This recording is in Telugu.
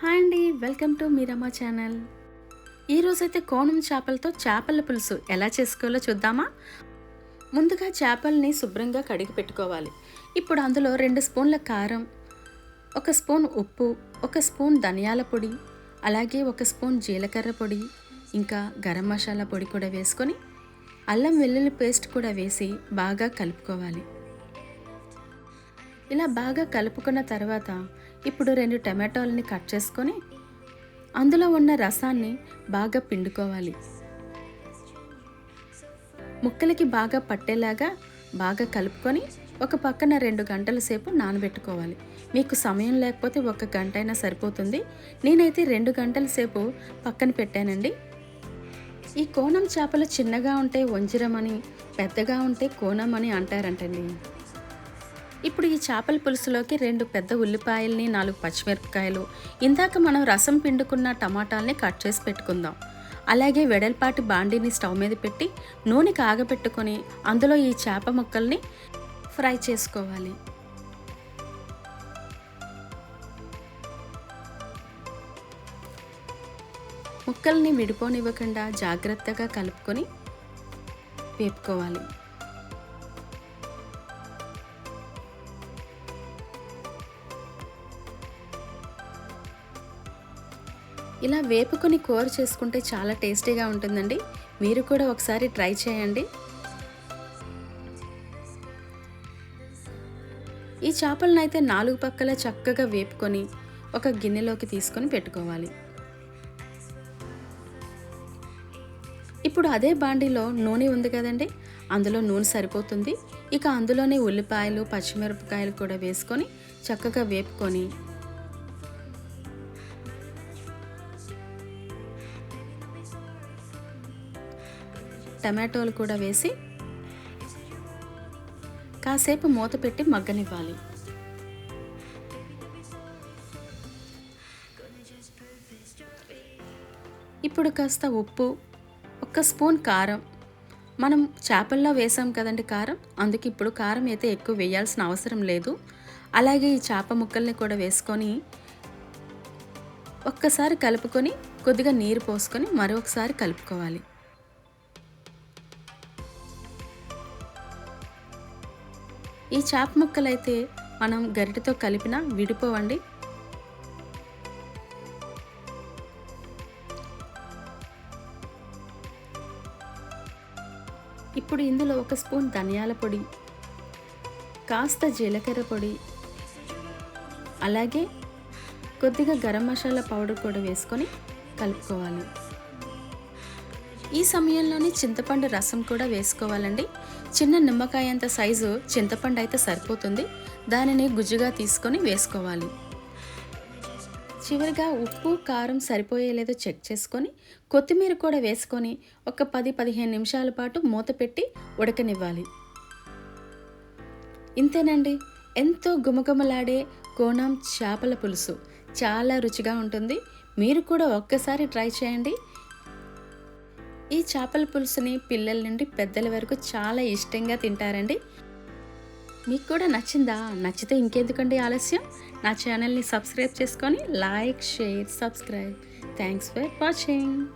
హాయ్ అండి వెల్కమ్ టు మీరమ్మ ఛానల్. ఈరోజైతే కోణం చేపలతో చేపల పులుసు ఎలా చేసుకోవాలో చూద్దామా? ముందుగా చేపల్ని శుభ్రంగా కడిగి పెట్టుకోవాలి. ఇప్పుడు అందులో రెండు స్పూన్ల కారం ఒక స్పూన్ ఉప్పు ఒక స్పూన్ ధనియాల పొడి అలాగే ఒక స్పూన్ జీలకర్ర పొడి ఇంకా గరం మసాలా పొడి కూడా వేసుకొని అల్లం వెల్లుల్లి పేస్ట్ కూడా వేసి బాగా కలుపుకోవాలి. ఇలా బాగా కలుపుకున్న తర్వాత ఇప్పుడు రెండు టమాటోలని కట్ చేసుకొని అందులో ఉన్న రసాన్ని బాగా పిండుకోవాలి. ముక్కలకి బాగా పట్టేలాగా బాగా కలుపుకొని ఒక పక్కన రెండు గంటల సేపు నానబెట్టుకోవాలి. మీకు సమయం లేకపోతే ఒక గంట అయినా సరిపోతుంది. నేనైతే రెండు గంటల సేపు పక్కన పెట్టానండి. ఈ కోణం చేపలు చిన్నగా ఉంటే వంజిరమని పెద్దగా ఉంటే కోణం అని అంటారంటండి. ఇప్పుడు ఈ చేపల పులుసులోకి రెండు పెద్ద ఉల్లిపాయల్ని నాలుగు పచ్చిమిరపకాయలు. ఇందాక మనం రసం పిండుకున్న టమాటాలని కట్ చేసి పెట్టుకుందాం. అలాగే వెడల్పాటి బాండీని స్టవ్ మీద పెట్టి నూనె కాగబెట్టుకొని అందులో ఈ చేప ముక్కల్ని ఫ్రై చేసుకోవాలి. ముక్కల్ని విడిపోనివ్వకుండా జాగ్రత్తగా కలుపుకొని వేపుకోవాలి. ఇలా వేపుకొని కూర చేసుకుంటే చాలా టేస్టీగా ఉంటుందండి. మీరు కూడా ఒకసారి ట్రై చేయండి. ఈ చేపలను అయితే నాలుగు పక్కల చక్కగా వేపుకొని ఒక గిన్నెలోకి తీసుకొని పెట్టుకోవాలి. ఇప్పుడు అదే బాండీలో నూనె ఉంది కదండి. అందులో నూనె సరిపోతుంది. ఇక అందులోనే ఉల్లిపాయలు పచ్చిమిరపకాయలు కూడా వేసుకొని చక్కగా వేపుకొని టమాటోలు కూడా వేసి కాసేపు మూత పెట్టి మగ్గనివ్వాలి. ఇప్పుడు కాస్త ఉప్పు ఒక స్పూన్ కారం. మనం చేపల్లో వేసాం కదండి కారం అందుకే ఇప్పుడు కారం అయితే ఎక్కువ వేయాల్సిన అవసరం లేదు. అలాగే ఈ చేప ముక్కల్ని కూడా వేసుకొని ఒక్కసారి కలుపుకొని కొద్దిగా నీరు పోసుకొని మరొకసారి కలుపుకోవాలి. ఈ చేప ముక్కలైతే మనం గరిటెతో కలిపిన విడిపోవండి. ఇప్పుడు ఇందులో ఒక స్పూన్ ధనియాల పొడి కాస్త జీలకర్ర పొడి అలాగే కొద్దిగా గరం మసాలా పౌడర్ కూడా వేసుకొని కలుపుకోవాలి. ఈ సమయంలోనే చింతపండు రసం కూడా వేసుకోవాలండి. చిన్న నిమ్మకాయ అంత సైజు చింతపండు అయితే సరిపోతుంది. దానిని గుజ్జుగా తీసుకొని వేసుకోవాలి. చివరిగా ఉప్పు కారం సరిపోయేలేదో చెక్ చేసుకొని కొత్తిమీర కూడా వేసుకొని ఒక పది పదిహేను నిమిషాల పాటు మూత పెట్టి ఉడకనివ్వాలి. ఇంతేనండి. ఎంతో గుమగుమలాడే కోణం చేపల పులుసు. చాలా రుచిగా ఉంటుంది. మీరు కూడా ఒక్కసారి ట్రై చేయండి. ఈ చేపల పులుసుని పిల్లల నుండి పెద్దల వరకు చాలా ఇష్టంగా తింటారండి. మీకు కూడా నచ్చిందా? నచ్చితే ఇంకెందుకండి ఆలస్యం? నా ఛానల్ని సబ్స్క్రైబ్ చేసుకొని like share subscribe. Thanks for watching.